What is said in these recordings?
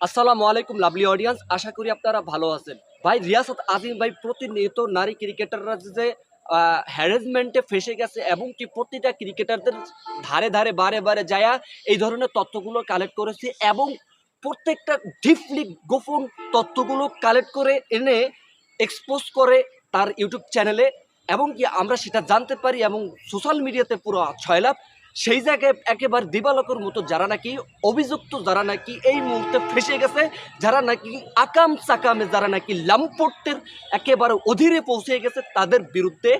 আসসালামু আলাইকুম lovely audience আশা করি আপনারা ভালো আছেন। ভাই, রিয়াসত আজিম ভাই, প্রতিনিয়ত নারী ক্রিকেটাররা যে হ্যারাসমেন্টে ফেসে গেছে এবং কি প্রতিটা ক্রিকেটারদের ধারে ধারে, বারে বারে যায়া এই ধরনের তথ্যগুলো কালেক্ট করেছে এবং প্রত্যেকটা ডিপলি গোপন তথ্যগুলো কালেক্ট করে এনে এক্সপোজ করে তার ইউটিউব চ্যানেলে এবং কি আমরা সেটা জানতে পারি এবং সোশ্যাল মিডিয়াতে পুরো ছয়লাভ সেই জায়গায় একেবারে দিবালকের মতো যারা নাকি অভিযুক্ত যারা নাকি এই মুহূর্তে ফেসে গেছে, যারা নাকি আকাম সাকামে যারা নাকি লাম্পটের একেবারে অধীরে পৌঁছে গেছে, তাদের বিরুদ্ধে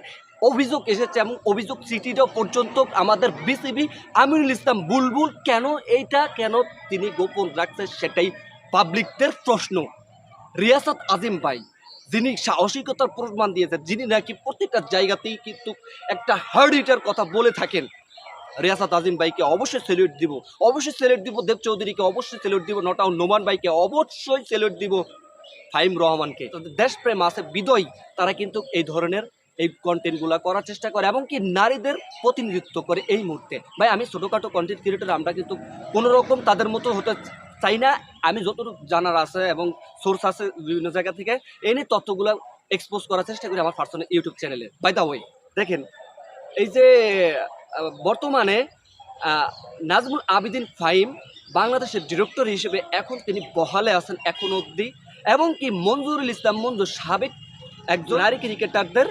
অভিযোগ এসেছে এবং অভিযোগ চিঠিটাও পর্যন্ত আমাদের বিসিবি আমিনুল ইসলাম বুলবুল কেন এইটা, কেন তিনি গোপন রাখছে সেটাই পাবলিকদের প্রশ্ন। রিয়াসত আজিম ভাই, যিনি সাহসিকতার প্রমাণ দিয়েছেন, যিনি নাকি প্রত্যেকটা জায়গাতেই কিন্তু একটা হার্ডিটার কথা বলে থাকেন রিয়াসাত আজিম ভাইকে অবশ্যই সেলিউট দিব। অবশ্যই সেলিউট দিব দেব চৌধুরীকে, অবশ্যই সেলিউট দিব নট আউট নোমান ভাইকে, অবশ্যই সেলিউট দিব ফাইম রহমানকে। দেশপ্রেম আছে, বিদয়, তারা কিন্তু এই ধরনের এই কন্টেন্টগুলো করার চেষ্টা করে এবং কি নারীদের প্রতিনিধিত্ব করে এই মুহূর্তে। ভাই, আমি ছোটোখাটো কন্টেন্ট ক্রিয়েটার আমরা কিন্তু কোনো রকম তাদের মতো হতে চাই না। আমি যতটুকু জানার আছে এবং সোর্স আছে বিভিন্ন জায়গা থেকে এই নিয়ে তথ্যগুলো এক্সপোজ করার চেষ্টা করি আমার পার্সোনাল ইউটিউব চ্যানেলে বাই দা ওয়ে দেখেন এই যে বর্তমানে নাজমুল আবিদিন ফাহিম বাংলাদেশের ডিরেক্টর হিসেবে এখন তিনি বহালে আছেন এখন অবধি, এবং কি মঞ্জুরুল ইসলাম মঞ্জু সাবেক একজন নারী ক্রিকেটারদের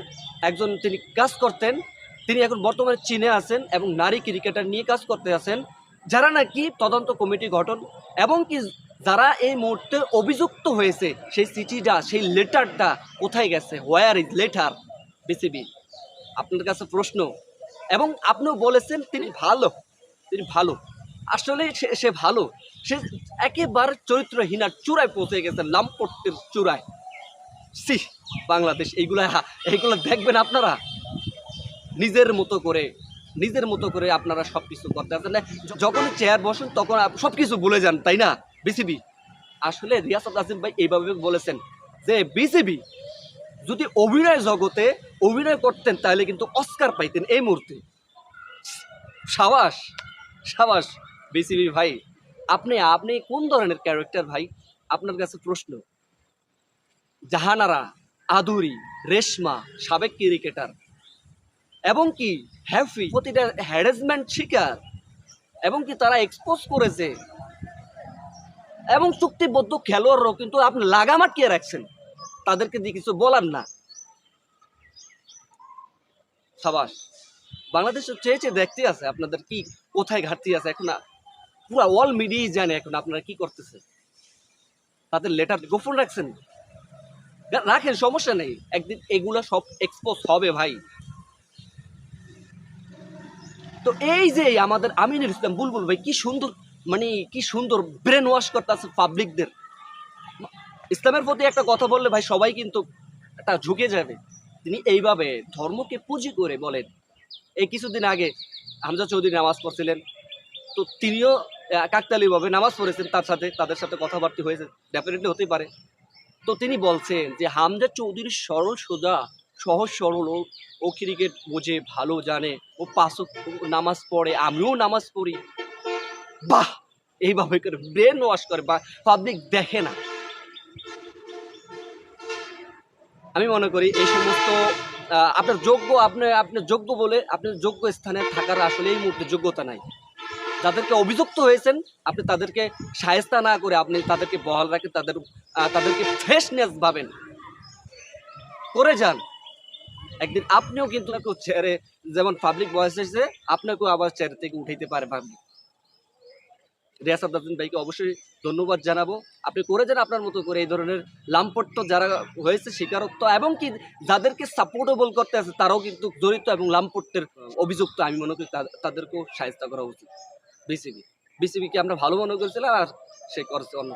একজন তিনি কাজ করতেন, তিনি এখন বর্তমানে চীনে আছেন এবং নারী ক্রিকেটার নিয়ে কাজ করতে আছেন, যারা নাকি তদন্ত কমিটি গঠন এবং কি যারা এই মুহূর্তে অভিযুক্ত হয়েছে, সেই চিঠিটা, সেই লেটারটা কোথায় গেছে? হোয়ার ইজ লেটার বিসিবি আপনার কাছে প্রশ্ন। এবং আপনিও বলেছেন তিনি ভালো তিনি ভালো। আসলে সে ভালো। সে একেবারে চরিত্রহীনার চূড়ায় পৌঁছে গেছে লাম্পটের চূড়ায়। সি বাংলাদেশ, এইগুলা, এইগুলো দেখবেন আপনারা। নিজের মতো করে, নিজের মতো করে আপনারা সব কিছু করতে না। যখন চেয়ার বসেন, তখন সব কিছু ভুলে যান, তাই না? বিসিবি। আসলে রিয়াসত আসিম ভাই এইভাবে বলেছেন যে, বিসিবি যদি অভিনয় জগতে অভিনয় করতেন, তাহলে কিন্তু অস্কার পাইতেন এই মুহূর্তে। সাবাস সাবাস বিসিবি ভাই, আপনি আপনি কোন ধরনের ক্যারেক্টার ভাই? আপনার কাছে প্রশ্ন। জাহানারা, আদুরি, রেশমা, সাবেক ক্রিকেটার এবং কি হ্যাফি, প্রতিটা হ্যারাসমেন্ট শিকার, এবং কি তারা এক্সপোজ করেছে, এবং চুক্তিবদ্ধ খেলোয়াড়রাও কিন্তু আপনি লাগাম আটকিয়ে রাখছেন। তাদেরকে দিয়ে কিছু বলার না। সাবাস। বাংলাদেশ চেয়েছে দেখতে আছে আপনাদের কি কোথায় ঘাটতি আছে। এখন পুরা অল মিডিয়াই জানে এখন আপনারা কি করতেছে। তাদের লেটার গোপন রাখছেন। রাখেন, সমস্যা নেই। একদিন এগুলা সব এক্সপোজ হবে ভাই। তো এই যে আমাদের আমিনুল ইসলাম, বুলবুল ভাই কি সুন্দর মানে কি সুন্দর ব্রেন ওয়াশ করতেছে পাবলিকদের ইসলামের প্রতি একটা কথা বললে ভাই সবাই কিন্তু একটা ঝুঁকে যাবে। তিনি এইভাবে ধর্মকে পুঁজি করে বলেন। এই কিছুদিন আগে হামজা চৌধুরী নামাজ পড়ছিলেন। তো তিনিও আহ, কাকতালীয়ভাবে নামাজ পড়েছেন তার সাথে তাদের সাথে কথাবার্তা হয়েছে। ডেফিনেটলি হতেই পারে। তো তিনি বলছেন যে হামজা চৌধুরীর সরল সোজা সহজ সরল ও ক্রিকেট বোঝে ভালো জানে ও পাঁচ নামাজ পড়ে আমিও নামাজ পড়ি। বাহ! এইভাবে করে ব্রেন ওয়াশ করে বা পাবলিক দেখে না। আমি মনে করি এই সমস্ত আপনার যোগ্য, আপনি আপনি যোগ্য বলে আপনার যোগ্য স্থানে থাকার আসলে এই মুহূর্তে যোগ্যতা নাই। যাদেরকে অভিযুক্ত হয়েছেন, আপনি তাদেরকে সায়স্তা না করে আপনি তাদেরকে বহাল রাখেন তাদের তাদেরকে ফ্রেশনেস ভাবেন। করে যান। একদিন আপনিও কিন্তু চেয়ারে যেমন পাবলিক বয়স এসেছে, আপনাকেও আবার চেয়ার থেকে উঠাইতে পারে পাবলিক রিয়াসাদ আব্দিন ভাইকে অবশ্যই ধন্যবাদ জানাব। আপনি করে যান আপনার মতো করে এই ধরনের লাম্পট্য যারা হয়েছে স্বীকারত্ব এবং কি যাদেরকে সাপোর্টেবল করতে আছে, তারাও কিন্তু জড়িত এবং লাম্পট্যের অভিযুক্ত। আমি মনে করি তাদেরকেও সাহায্য করা উচিত। বিসিবি বিসিবিকে আমরা ভালো মনে করেছিলাম আর সে করছে অন্য